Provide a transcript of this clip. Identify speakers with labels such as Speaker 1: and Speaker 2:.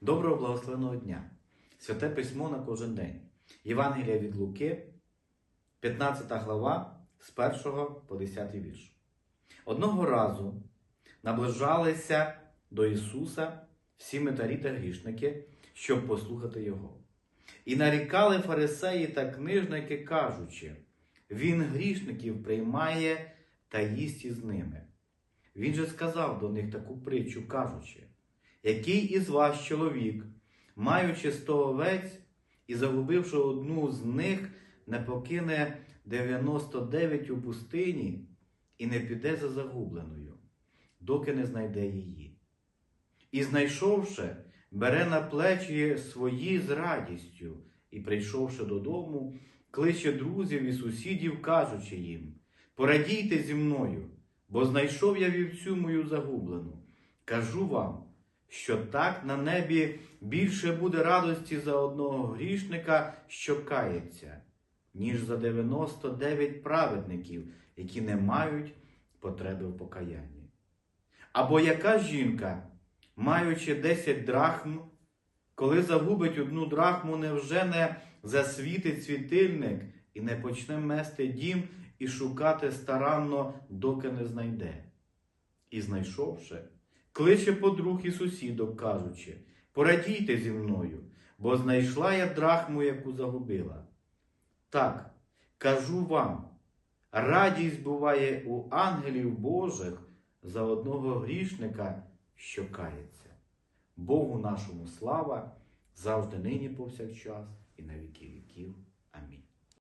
Speaker 1: Доброго благословеного дня! Святе письмо на кожен день. Євангелія від Луки, 15 глава, з 1 по 10 вірш. Одного разу наближалися до Ісуса всі митарі та грішники, щоб послухати Його. І нарікали фарисеї та книжники, кажучи, Він грішників приймає та їсть із ними. Він же сказав до них таку притчу, кажучи, який із вас чоловік, маючи сто овець і загубивши одну з них, не покине 99 у пустині і не піде за загубленою, доки не знайде її. І знайшовши, бере на плечі свої з радістю, і, прийшовши додому, кличе друзів і сусідів, кажучи їм: Порадійте зі мною, бо знайшов я вівцю мою загублену. Кажу вам, що так на небі більше буде радості за одного грішника, що кається, ніж за 99 праведників, які не мають потреби в покаянні. Або яка жінка, маючи 10 драхм, коли загубить одну драхму, невже не засвітить світильник і не почне мести дім і шукати старанно, доки не знайде? І знайшовши, кличе подруг і сусідок, кажучи, порадійте зі мною, бо знайшла я драхму, яку загубила. Так, кажу вам, радість буває у ангелів Божих за одного грішника, що кається. Богу нашому слава завжди нині повсякчас і на віки віків.